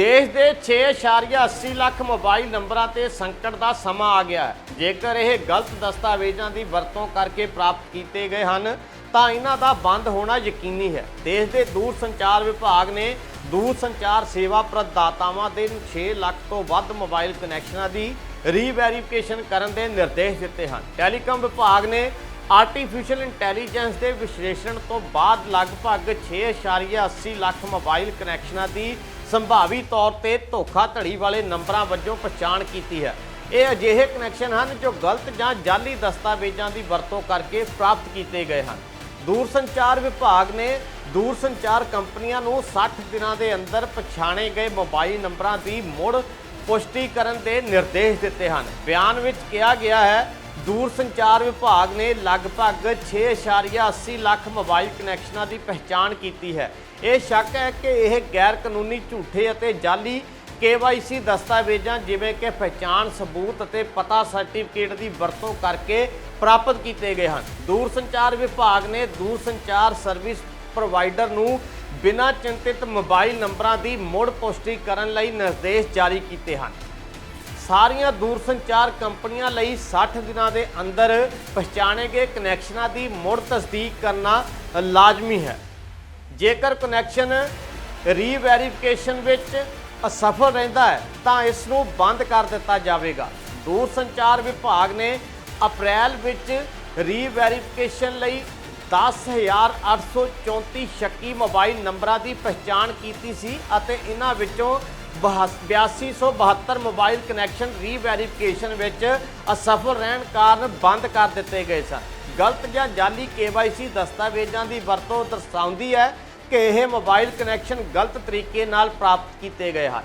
ਦੇਸ਼ ਦੇ 6.80 ਲੱਖ ਮੋਬਾਈਲ ਨੰਬਰਾਂ ਤੇ ਸੰਕਟ ਦਾ ਸਮਾਂ ਆ ਗਿਆ ਹੈ। ਜੇਕਰ ਇਹ ਗਲਤ ਦਸਤਾਵੇਜ਼ਾਂ ਦੀ ਵਰਤੋਂ ਕਰਕੇ ਪ੍ਰਾਪਤ ਕੀਤੇ ਗਏ ਹਨ, ਤਾਂ ਇਹਨਾਂ ਦਾ ਬੰਦ ਹੋਣਾ ਯਕੀਨੀ ਹੈ। ਦੇਸ਼ ਦੇ ਦੂਰ ਸੰਚਾਰ ਵਿਭਾਗ ਨੇ ਦੂਰ ਸੰਚਾਰ ਸੇਵਾ ਪ੍ਰਦਾਤਾਵਾਂ ਦੇ 6 ਲੱਖ ਤੋਂ ਵੱਧ ਮੋਬਾਈਲ ਕਨੈਕਸ਼ਨਾਂ ਦੀ ਰੀਵੈਰੀਫਿਕੇਸ਼ਨ ਕਰਨ ਦੇ ਨਿਰਦੇਸ਼ ਦਿੱਤੇ ਹਨ। ਟੈਲੀਕਾਮ ਵਿਭਾਗ ਨੇ ਆਰਟੀਫੀਸ਼ੀਅਲ ਇੰਟੈਲੀਜੈਂਸ ਦੇ ਵਿਸ਼ਲੇਸ਼ਣ ਤੋਂ ਬਾਅਦ ਲਗਭਗ 6.80 ਲੱਖ ਮੋਬਾਈਲ ਕਨੈਕਸ਼ਨਾਂ ਦੀ ਸੰਭਾਵੀ ਤੌਰ ਤੇ ਧੋਖਾਧੜੀ ਵਾਲੇ ਨੰਬਰਾਂ ਵਜੋਂ ਪਛਾਣ ਕੀਤੀ ਹੈ। ਇਹ ਅਜਿਹੇ ਕਨੈਕਸ਼ਨ ਹਨ ਜੋ ਗਲਤ ਜਾਂ ਜਾਲੀ ਦਸਤਾਵੇਜ਼ਾਂ ਦੀ ਵਰਤੋਂ ਕਰਕੇ ਪ੍ਰਾਪਤ ਕੀਤੇ ਗਏ ਹਨ। ਦੂਰਸੰਚਾਰ ਵਿਭਾਗ ਨੇ ਦੂਰਸੰਚਾਰ ਕੰਪਨੀਆਂ ਨੂੰ 60 ਦਿਨਾਂ ਦੇ ਅੰਦਰ ਪਛਾਣੇ ਗਏ ਮੋਬਾਈਲ ਨੰਬਰਾਂ ਦੀ ਮੁੜ ਪੁਸ਼ਟੀ ਕਰਨ ਦੇ ਨਿਰਦੇਸ਼ ਦਿੱਤੇ ਹਨ। ਬਿਆਨ ਵਿੱਚ ਕਿਹਾ ਗਿਆ ਹੈ ਦੂਰ ਸੰਚਾਰ ਵਿਭਾਗ ਨੇ ਲਗਭਗ 6.80 ਲੱਖ ਮੋਬਾਈਲ ਕਨੈਕਸ਼ਨਾਂ ਦੀ ਪਹਿਚਾਣ ਕੀਤੀ ਹੈ। ਇਹ ਸ਼ੱਕ ਹੈ ਕਿ ਇਹ ਗੈਰ ਕਾਨੂੰਨੀ ਝੂਠੇ ਅਤੇ ਜਾਲੀ KYC ਦਸਤਾਵੇਜ਼ਾਂ ਜਿਵੇਂ ਕਿ ਪਹਿਚਾਣ ਸਬੂਤ ਅਤੇ ਪਤਾ ਸਰਟੀਫਿਕੇਟ ਦੀ ਵਰਤੋਂ ਕਰਕੇ ਪ੍ਰਾਪਤ ਕੀਤੇ ਗਏ ਹਨ। ਦੂਰ ਸੰਚਾਰ ਵਿਭਾਗ ਨੇ ਦੂਰ ਸੰਚਾਰ ਸਰਵਿਸ ਪ੍ਰੋਵਾਈਡਰ ਨੂੰ ਬਿਨਾਂ ਚਿੰਤਿਤ ਮੋਬਾਈਲ ਨੰਬਰਾਂ ਦੀ ਮੁੜ ਪੁਸ਼ਟੀ ਕਰਨ ਲਈ ਨਿਰਦੇਸ਼ ਜਾਰੀ ਕੀਤੇ ਹਨ। ਸਾਰੀਆਂ ਦੂਰਸੰਚਾਰ ਕੰਪਨੀਆਂ ਲਈ 60 ਦਿਨਾਂ ਦੇ ਅੰਦਰ ਪਛਾਣੇ ਗਏ ਕਨੈਕਸ਼ਨਾਂ ਦੀ ਮੁੜ ਤਸਦੀਕ ਕਰਨਾ ਲਾਜ਼ਮੀ ਹੈ। ਜੇਕਰ ਕਨੈਕਸ਼ਨ ਰੀਵੈਰੀਫਿਕੇਸ਼ਨ ਵਿੱਚ ਅਸਫਲ ਰਹਿੰਦਾ ਹੈ, ਤਾਂ ਇਸ ਨੂੰ ਬੰਦ ਕਰ ਦਿੱਤਾ ਜਾਵੇਗਾ। ਦੂਰਸੰਚਾਰ ਵਿਭਾਗ ਨੇ ਅਪ੍ਰੈਲ ਵਿੱਚ ਰੀਵੈਰੀਫਿਕੇਸ਼ਨ ਲਈ 10834 ਸ਼ੱਕੀ ਮੋਬਾਈਲ ਨੰਬਰਾਂ ਦੀ ਪਛਾਣ ਕੀਤੀ ਸੀ ਅਤੇ ਇਹਨਾਂ ਵਿੱਚੋਂ 8272 ਮੋਬਾਈਲ ਕਨੈਕਸ਼ਨ ਰੀਵੈਰੀਫਿਕੇਸ਼ਨ ਵਿੱਚ ਅਸਫਲ ਰਹਿਣ ਕਾਰਨ ਬੰਦ ਕਰ ਦਿੱਤੇ ਗਏ ਸਨ। ਗਲਤ ਜਾਂ ਜਾਲੀ KYC ਦਸਤਾਵੇਜ਼ਾਂ ਦੀ ਵਰਤੋਂ ਦਰਸਾਉਂਦੀ ਹੈ ਕਿ ਇਹ ਮੋਬਾਈਲ ਕਨੈਕਸ਼ਨ ਗਲਤ ਤਰੀਕੇ ਨਾਲ ਪ੍ਰਾਪਤ ਕੀਤੇ ਗਏ ਹਨ।